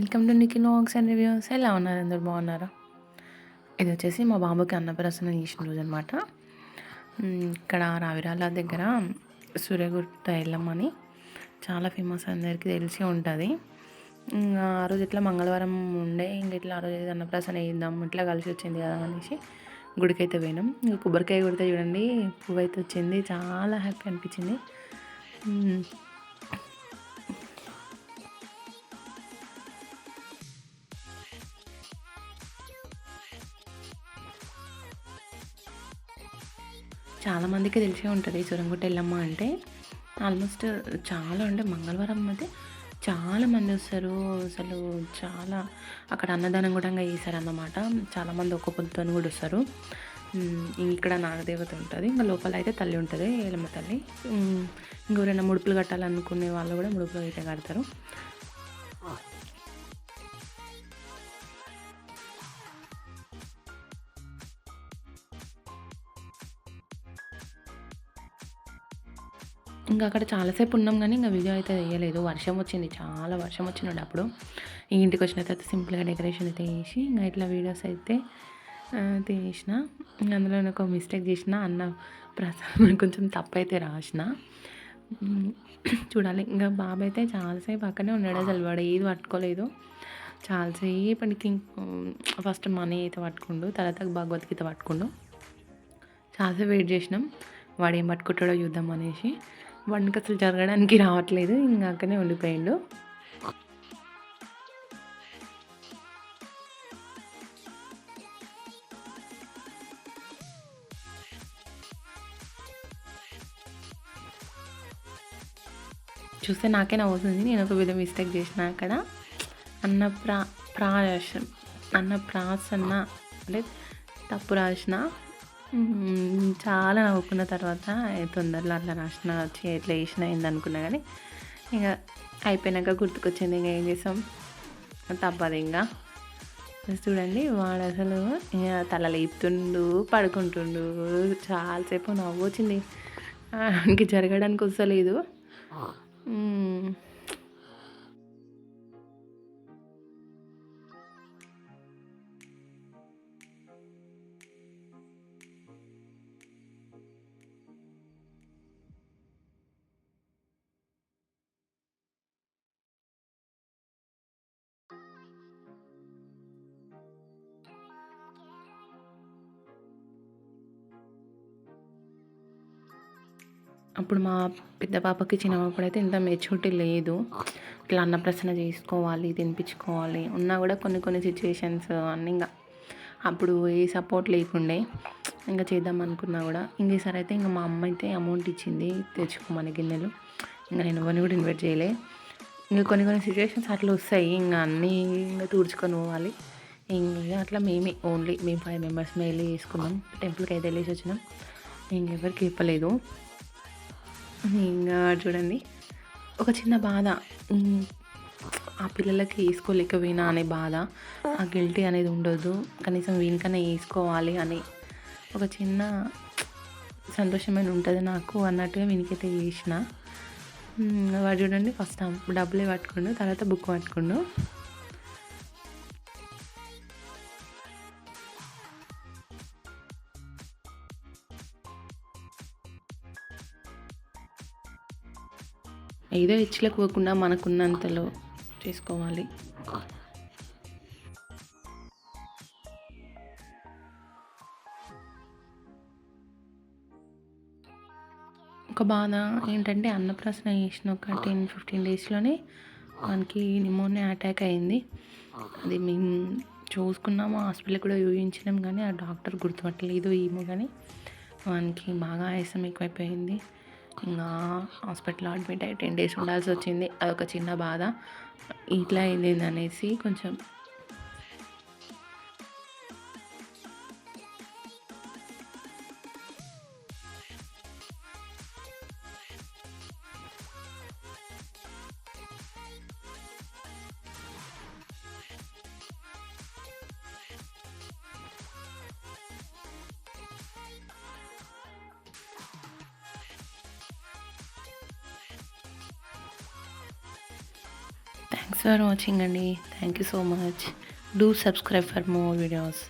Welcome to Nikhil walks and reviews. ఎలా ఉన్నారు? అందరు బాగున్నారా? ఇది వచ్చేసి మా బాబుకి అన్నప్రసన్న చేసిన రోజు అనమాట ఇక్కడ రావిరాల దగ్గర సూర్యగుట్ట ఎల్లమ్మని చాలా ఫేమస్ అందరికీ తెలిసి ఉంటుంది. ఆ రోజు ఇట్లా మంగళవారం ఉండే ఇంక ఇట్లా ఆ రోజు అన్నప్రసన్న వేద్దాం ఇట్లా కలిసి వచ్చింది కదా అనేసి గుడికి అయితే పోయినాం. ఇంకా కొబ్బరికాయ కొడితే చూడండి పువ్వు అయితే వచ్చింది చాలా హ్యాపీ అనిపించింది. చాలామందికి తెలిసే ఉంటుంది సురంగుట్ట ఎల్లమ్మ అంటే. ఆల్మోస్ట్ చాలా అంటే మంగళవారం అయితే చాలామంది వస్తారు. అసలు చాలా అక్కడ అన్నదానం కూడా వేసారన్నమాట చాలామంది ఒక్క పొద్దుతో కూడా వస్తారు. ఇక్కడ నాగదేవత ఉంటుంది. ఇంకా లోపల అయితే తల్లి ఉంటుంది ఏలమ్మ తల్లి. ఇంకెవరైనా ముడుపులు కట్టాలనుకునే వాళ్ళు కూడా ముడుపులు అయితే కడతారు. ఇంకా అక్కడ చాలాసేపు ఉన్నాం కానీ ఇంకా వీడియో అయితే వేయలేదు. వర్షం వచ్చింది చాలా వర్షం వచ్చినాడు అప్పుడు. ఇంటికి వచ్చిన తర్వాత సింపుల్గా డెకరేషన్ అయితే వేసి ఇంకా ఇట్లా వీడియోస్ అయితే తీసిన. అందులో ఒక మిస్టేక్ చేసిన అన్న ప్రసాదం కొంచెం తప్పు అయితే రాసిన చూడాలి. ఇంకా బాబు అయితే చాలాసేపు అక్కడనే ఉన్నాడు అసలు వాడు ఏది పట్టుకోలేదు. చాలాసేపటికి ఫస్ట్ మనీ అయితే పట్టుకుండు తర్వాత భగవద్గీత పట్టుకుండు. చాలాసేపు వెయిట్ చేసినాం. వాడు ఏం పట్టుకుంటాడో చూద్దాం అనేసి. వాడికి అసలు జరగడానికి రావట్లేదు ఇంకా అక్కడనే ఉండిపోయిండు. చూస్తే నాకే నవ్వుతుంది నేను ఒక విధం మిస్టేక్ చేసిన అక్కడ అన్న ప్రా ప్రా అన్న ప్రాసన్న అంటే తప్పు రాసిన చాలా నవ్వుకున్న తర్వాత తొందరలో అట్లా రాసిన వచ్చి ఎట్లా వేసిన అయింది అనుకున్నా కానీ ఇంకా అయిపోయినాక గుర్తుకొచ్చింది ఇంకా ఏం చేసాం? తప్పదు ఇంకా. చూడండి వాడు అసలు తల లేపుతుండు పడుకుంటుండు. చాలాసేపు నవ్వు వచ్చింది ఇంక జరగడానికి వస్తలేదు. అప్పుడు మా పెద్ద పాపకి చిన్నప్పుడైతే ఇంత మెచ్యూరిటీ లేదు. ఇట్లా అన్నప్రసన్న చేసుకోవాలి తినిపించుకోవాలి. ఉన్నా కూడా కొన్ని కొన్ని సిచ్యువేషన్స్ అన్నీ ఇంకా అప్పుడు ఏ సపోర్ట్ లేకుండే ఇంకా చేద్దాం అనుకున్నా కూడా. ఇంకేసారి అయితే ఇంకా మా అమ్మ అయితే అమౌంట్ ఇచ్చింది తెచ్చుకోమని గిన్నెలు. ఇంకా నేను ఎవరిని కూడా ఇన్వైట్ చేయలే. ఇంకా కొన్ని కొన్ని సిచ్యువేషన్స్ అట్లా వస్తాయి. ఇంకా అన్నీ ఇంకా తుడుచుకొని పోవాలి. ఇంకా అట్లా మేమే ఓన్లీ మేము ఫైవ్ మెంబర్స్ వెళ్ళి చేసుకున్నాం టెంపుల్కి అయితే వెళ్ళేసి వచ్చినాం. ఇంకెవరికి చెప్పలేదు ఇంకా చూడండి. ఒక చిన్న బాధ. ఆ పిల్లలకి వేసుకోలేకపోయినా అనే బాధ. ఆ గిల్టీ అనేది ఉండదు. కనీసం వీనికనే వేసుకోవాలి అని ఒక చిన్న సంతోషమైన ఉంటుంది నాకు అన్నట్టుగా వీనికైతే చేసిన. వాడు చూడండి ఫస్ట్ డబ్బులే పట్టుకుండు తర్వాత బుక్ పట్టుకుండు ఏదో ఇచ్చలేకపోకుండా మనకున్నంతలో చేసుకోవాలి. ఒక బాధ ఏంటంటే అన్నప్రాసన చేసిన ఒక టెన్ ఫిఫ్టీన్ డేస్లోనే మనకి నిమోనియా అటాక్ అయింది. అది మేము చూసుకున్నాము హాస్పిటల్ కూడా చూపించినాం కానీ ఆ డాక్టర్ గుర్తుపట్టలేదు ఏమో కానీ. వానికి బాగా ఆయాసం ఎక్కువైపోయింది. నా హాస్పిటల్లో అడ్మిట్ అయ్యి టెన్ డేస్ ఉండాల్సి వచ్చింది. అదొక చిన్న బాధ. ఇట్లా అయింది అనేసి కొంచెం థ్యాంక్స్ ఫర్ వాచింగ్ అండి thank you so much do subscribe for more videos